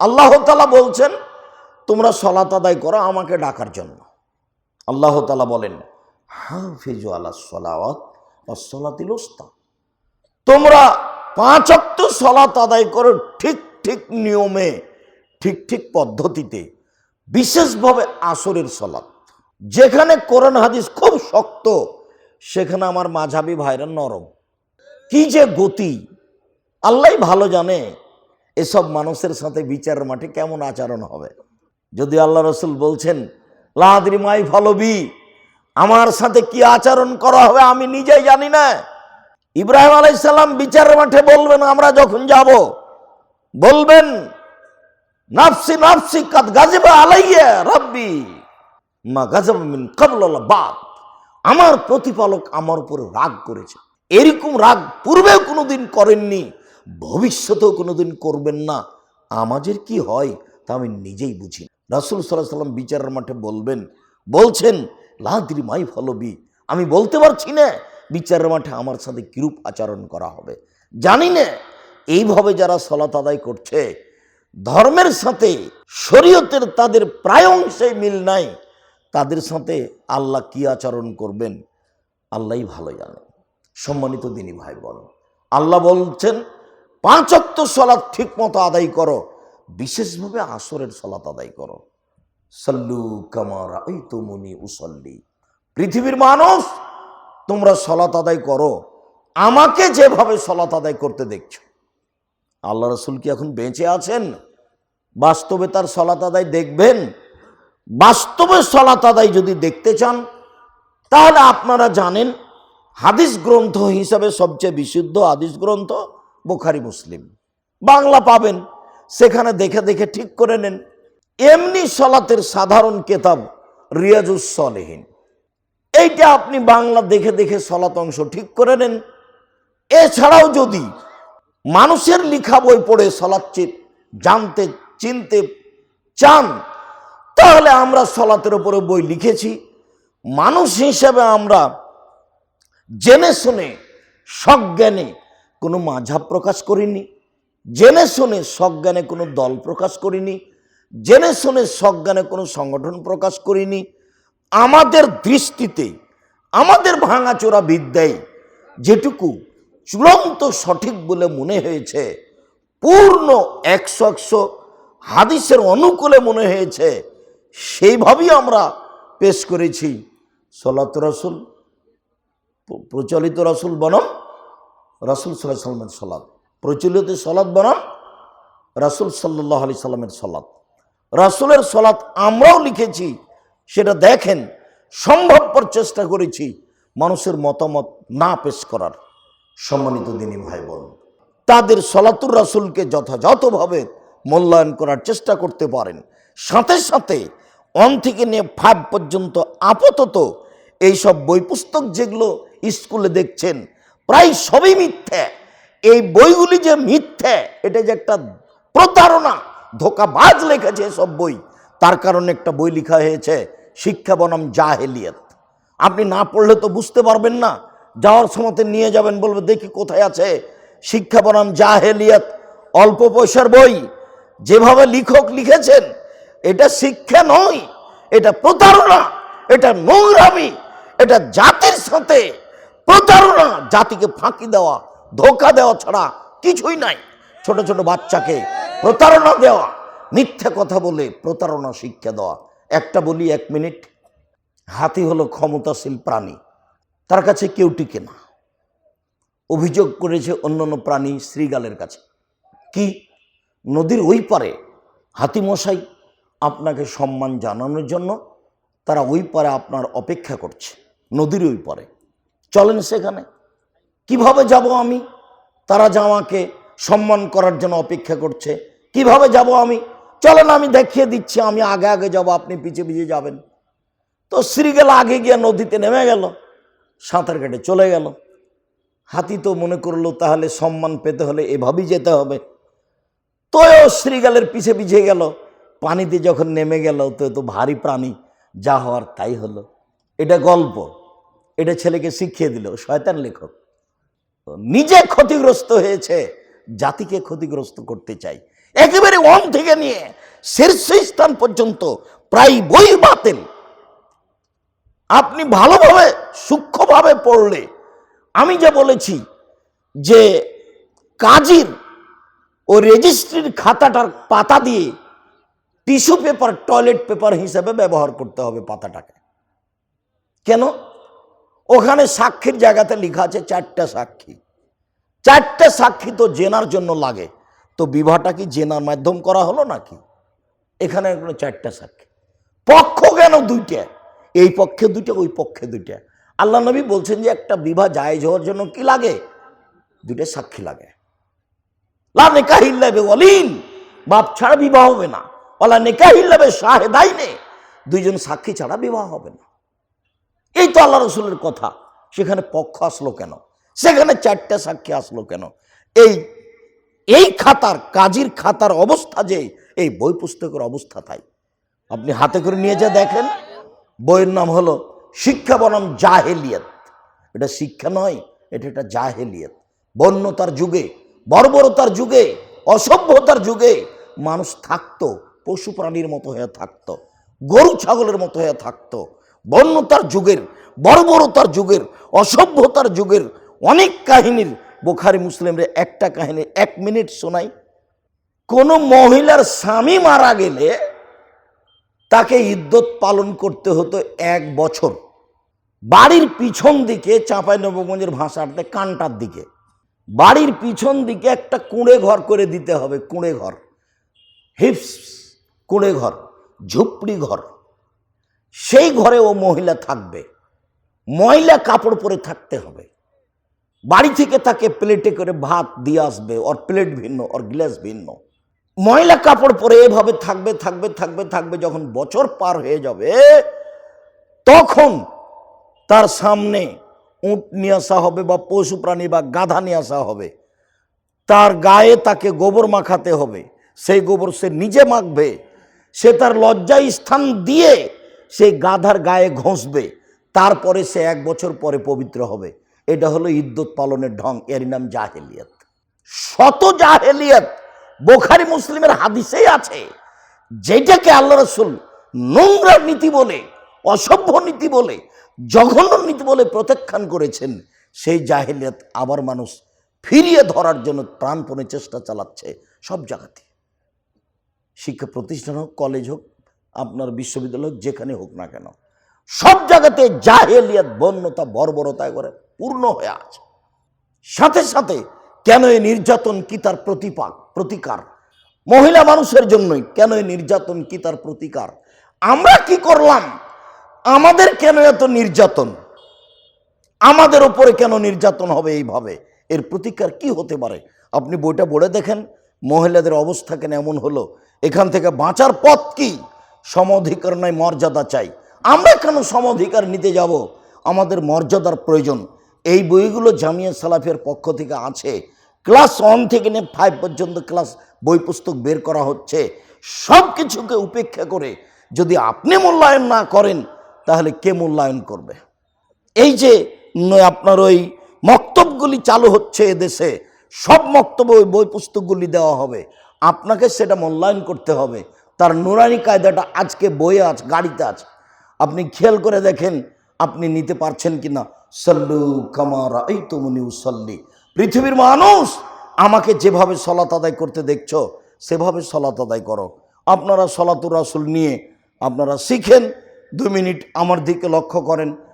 আল্লাহ তালা বলছেন, তোমরা সলাত আদায় করো আমাকে ডাকার জন্য। আল্লাহ তালা বলেন, হাফিজু আল্লাহ সলাওয়াত সলাতিল তোমরা পাঁচ অক্ট সলাত আদায় করো ঠিক ঠিক নিয়মে, ঠিক ঠিক পদ্ধতিতে, বিশেষভাবে আসরের সলাত। যেখানে কোরআন হাদিস খুব শক্ত, সেখানে আমার মাঝাবি ভাইরা নরম। কি যে গতি! আল্লাহ ভালো জানে। এসব মানুষের সাথে বিচারের মাঠে কেমন আচরণ হবে? যদি আল্লাহ রসুল বলছেন, লাহাদ্রি মাই ফলবি আমার সাথে কি আচরণ করা হবে আমি নিজেই জানি না। ইব্রাহিম আলাইসাল্লাম বিচারের মাঠে বলবেন, আমরা যখন যাব, বলবেন, নাফসি নাফসি, কাদ গাজিবা আলাইয়া রাব্বি, মা গাজাবা মিন কাবল বাদ। আমার প্রতিপালক আমার উপরে রাগ করেছে। এরকম রাগ পূর্বেও কোনোদিন করেননি। ভবিষ্যতেও কোনোদিন করবেন না। আমাদের কি হয় তা আমি নিজেই বুঝি রাসুল সাল্লাহ সাল্লাম বিচারের মাঠে বলবেন, বলছেন, লাদ্রি মাই ফলবি। আমি বলতে পারছি না, বিচারের মাঠে আমার সাথে কিরূপ আচরণ করা হবে। জানি না, এইভাবে যারা সলাত আদায় করছে, ধর্মের সাথে, শরীয়তের তাদের প্রায় অংশে মিল নাই, তাদের সাথে আল্লাহ কি আচরণ করবেন, আল্লাহই ভালো জানে। সম্মানিত দিনী ভাই বল আল্লাহ বলছেন পাঁচ অক্ত সলাৎ ঠিক মতো আদায় করো। বিশেষভাবে আসরের সলাৎ আদায় করো। সল্লু কামার ওই তুমনি উসল্লি। পৃথিবীর মানুষ, তোমরা সলাৎ আদায় করো। আমাকে যেভাবে সলাত আদায় করতে দেখছ। আল্লাহ রসুল কি এখন বেঁচে আছেন? বাস্তবে তার সলাত আদায় দেখবেন? বাস্তবে সলাত আদায় যদি দেখতে চান, তাহলে আপনারা জানেন, হাদিস গ্রন্থ হিসাবে সবচেয়ে বিশুদ্ধ হাদিস গ্রন্থ বোখারি, মুসলিম। বাংলা পাবেন। সেখানে দেখে দেখে ঠিক করে নেন। এমনি সলাতের সাধারণ কেতাব রিয়াজুস সলেহীন। এইটা আপনি বাংলা দেখে দেখে সলাত অংশ ঠিক করে নেন। এছাড়াও যদি মানুষের লিখা বই পড়ে সলাৎ চি- জানতে, চিনতে চান, তাহলে আমরা সলাতের উপরে বই লিখেছি। মানুষ হিসেবে আমরা জেনে শুনে সজ্ঞানে কোনো মাঝাব প্রকাশ করিনি। জেনে শুনে সজ্ঞানে কোনো দল প্রকাশ করিনি। জেনে শুনে সজ্ঞানে কোনো সংগঠন প্রকাশ করিনি। আমাদের দৃষ্টিতে, আমাদের ভাঙাচোরা বিদ্যায় যেটুকু চূড়ান্ত সঠিক বলে মনে হয়েছে, পূর্ণ একশো একশো হাদিসের অনুকূলে মনে হয়েছে, সেইভাবেই আমরা পেশ করেছি। সলাত রসুল, প্রচলিত রসুল বনম রসুল সাল্লাহ সাল্লামের সলাদ প্রচলিত সলাদ বনাম রাসুল সাল্লাহ আলি সাল্লামের সলাদ রাসুলের সলাদ আমরাও লিখেছি, সেটা দেখেন, সম্ভবপর চেষ্টা করেছি মানুষের মতামত না পেশ করার। সম্মানিত দিনী ভাই বোন তাদের সলাতুর রাসুলকে যথাযথভাবে মূল্যায়ন করার চেষ্টা করতে পারেন। সাথে সাথে অন থেকে নিয়ে ফাইভ পর্যন্ত আপাতত এইসব বই পুস্তক যেগুলো স্কুলে দেখছেন প্রায় সবই মিথ্যে। এই বইগুলি যে মিথ্যে, এটা যে একটা প্রতারণা, ধোকাবাজ লেখেছে সব বই, তার কারণে একটা বই লেখা হয়েছে, শিক্ষা বনাম জাহেলিয়ত। আপনি না পড়লে তো বুঝতে পারবেন না, যাওয়ার সময়তে নিয়ে যাবেন, বলবে দেখি কোথায় আছে। শিক্ষা বনাম জাহেলিয়ত, অল্প পয়সার বই, যেভাবে লিখক লিখেছেন, এটা শিক্ষা নয়, এটা প্রতারণা, এটা নোংরামি, এটা জাতির সাথে প্রতারণা, জাতিকে ফাঁকি দেওয়া, ধোকা দেওয়া ছাড়া কিছুই নাই। ছোট ছোট বাচ্চাকে প্রতারণা দেওয়া, মিথ্যে কথা বলে প্রতারণা শিক্ষা দেওয়া। একটা বলি এক মিনিট, হাতি হলো ক্ষমতাশীল প্রাণী, তার কাছে কেউ টিকে না। অভিযোগ করেছে অন্যান্য প্রাণী শ্রীগালের কাছে। কি? নদীর ওই পারে? হাতিমশাই আপনাকে সম্মান জানানোর জন্য তারা ওই পারে আপনার অপেক্ষা করছে, নদীর ওই পারে। চলেন সেখানে। কীভাবে যাব আমি? তারা যে আমাকে সম্মান করার জন্য অপেক্ষা করছে। কীভাবে যাব আমি? চলেন আমি দেখিয়ে দিচ্ছি, আমি আগে আগে যাব, আপনি পিছে পিছে যাবেন। তো শ্রীগেল আগে গিয়ে নদীতে নেমে গেল, সাঁতার কেটে চলে গেল। হাতি তো মনে করল, তাহলে সম্মান পেতে হলে এভাবেই যেতে হবে। তোও শ্রীগালের পিছে পিছে গেল, পানিতে যখন নেমে গেল তো তো ভারী প্রাণী, যা হওয়ার তাই হলো। এটা গল্প। এটা ছেলেকে শিখিয়ে দিল, শয়তান লেখক। নিজে ক্ষতিগ্রস্ত হয়েছে, জাতিকে ক্ষতিগ্রস্ত করতে চাই। একেবারে ওয়ান থেকে নিয়ে শীর্ষ স্থান পর্যন্ত প্রায় বই বাতিল। আপনি ভালোভাবে, সূক্ষ্মভাবে পড়লে, আমি যে বলেছি যে কাজীর ও রেজিস্ট্রির খাতাটার পাতা দিয়ে টিস্যু পেপার, টয়লেট পেপার হিসেবে ব্যবহার করতে হবে পাতাটাকে। কেন? ওখানে সাক্ষীর জায়গাতে লেখা আছে চারটা সাক্ষী। চারটে সাক্ষী তো জেনার জন্য লাগে। তো বিবাহটা কি জেনার মাধ্যম করা হলো নাকি? এখানে কোনো চারটা সাক্ষী। পক্ষ কেন দুইটা? এই পক্ষে দুইটা, ওই পক্ষে দুইটা। আল্লাহ নবী বলছেন যে একটা বিবাহ জায়েজ হওয়ার জন্য কি লাগে? দুইটা সাক্ষী লাগে। লা অলিন বাপ ছাড়া বিবাহ হবে না। ওলা নেকাহিল্লাবে শাহেদাই নে দুইজন সাক্ষী ছাড়া বিবাহ হবে না। এই তো আল্লাহ রসুলের কথা। সেখানে পক্ষ আসলো কেন? সেখানে চারটে সাক্ষী আসলো কেন? এই এই খাতার, কাজীর খাতার অবস্থা যে, এই বই পুস্তকের অবস্থা তাই। আপনি হাতে করে নিয়ে যা দেখেন। বইয়ের নাম হলো শিক্ষা বনাম জাহেলিয়ত। এটা শিক্ষা নয়, এটা একটা জাহেলিয়ত। বন্যতার যুগে, বর্বরতার যুগে, অসভ্যতার যুগে মানুষ থাকতো, পশু প্রাণীর মতো হয়ে থাকতো, গরু, ছাগলের মতো হয়ে থাকতো বন্যতার যুগের, বর্বরতার যুগের, অসভ্যতার যুগের অনেক কাহিনীর বোখারি মুসলিমরে একটা কাহিনী এক মিনিট শোনাই। কোনো মহিলার স্বামী মারা গেলে তাকে ইদ্যত পালন করতে হতো এক বছর। বাড়ির পিছন দিকে, চাঁপাই নবগঞ্জের ভাষাতে কানটার দিকে। বাড়ির পিছন দিকে একটা কুঁড়ে ঘর করে দিতে হবে, কুঁড়ে ঘর। হিপস, কুঁড়ে ঘর, ঝুপড়ি ঘর। সেই ঘরে ও মহিলা থাকবে। ময়লা কাপড় পরে থাকতে হবে। বাড়ি থেকে তাকে প্লেটে করে ভাত দিয়ে আসবে, ওর প্লেট ভিন্ন, ওর গ্লাস ভিন্ন। ময়লা কাপড় পরে এভাবে থাকবে থাকবে থাকবে থাকবে, যখন বছর পার হয়ে যাবে, তখন তার সামনে উঁট নিয়ে আসা হবে বা পশু প্রাণী বা গাধা নিয়ে আসা হবে। তার গায়ে তাকে গোবর মাখাতে হবে। সেই গোবর সে নিজে মাখবে। সে তার লজ্জায় স্থান দিয়ে সেই গাধার গায়ে ঘষবে, তারপরে সে এক বছর পরে পবিত্র হবে। এটা হলো ইদ্যত পালনের ঢং, এর নাম জাহেলিয়ত। শত জাহেলিয়ত, বোখারি মুসলিমের হাদিসেই আছে, যেটাকে আল্লাহ রসুল নোংরা নীতি বলে, অসভ্য নীতি বলে, জঘন্য নীতি বলে প্রত্যাখ্যান করেছেন, সেই জাহেলিয়ত আবার মানুষ ফিরিয়ে ধরার জন্য প্রাণপণে চেষ্টা চালাচ্ছে সব জায়গাতে শিক্ষা প্রতিষ্ঠান হোক, কলেজ হোক আপনার বিশ্ববিদ্যালয় যেখানে হোক না কেন। সব জায়গাতে জাহেলিয়াত, বন্যতা বর্বরতায় করে পূর্ণ হয়ে আছে। সাথে সাথে কেন এই নির্যাতন কি তার প্রতিপাক, প্রতিকার? মহিলা মানুষের জন্যই কেন এই নির্যাতন কি তার প্রতিকার? আমরা কি করলাম? আমাদের কেন এত নির্যাতন? আমাদের ওপরে কেন নির্যাতন হবে এইভাবে? এর প্রতিকার কি হতে পারে? আপনি বইটা পড়ে দেখেন। মহিলাদের অবস্থা কেন এমন হলো? এখান থেকে বাঁচার পথ কি? সম অধিকার নয় মর্যাদা চাই। আমরা কেন সম অধিকার নিতে যাব? আমাদের মর্যাদার প্রয়োজন। এই বইগুলো জামিয়া সালাফের পক্ষ থেকে আছে। ক্লাস ওয়ান থেকে নিয়ে ফাইভ পর্যন্ত ক্লাস বই পুস্তক বের করা হচ্ছে। সব কিছুকে উপেক্ষা করে যদি আপনি মূল্যায়ন না করেন, তাহলে কে মূল্যায়ন করবে? এই যে আপনার ওই মক্তবগুলি চালু হচ্ছে এদেশে, সব মক্তব্য ওই বই পুস্তকগুলি দেওয়া হবে। আপনাকে সেটা মূল্যায়ন করতে হবে। তার নুরানি কায়দাটা আজকে বইয়ে আছে, গাড়িতে আছে। আপনি খেয়াল করে দেখেন, আপনি নিতে পারছেন কি না সল্লু কামারা এই তুমনি উসল্লি। পৃথিবীর মানুষ আমাকে যেভাবে সলাত আদায় করতে দেখছ, সেভাবে সলাত আদায় করো। আপনারা সলাতুর রাসুল নিয়ে আপনারা শিখেন, দু মিনিট আমার দিকে লক্ষ্য করেন।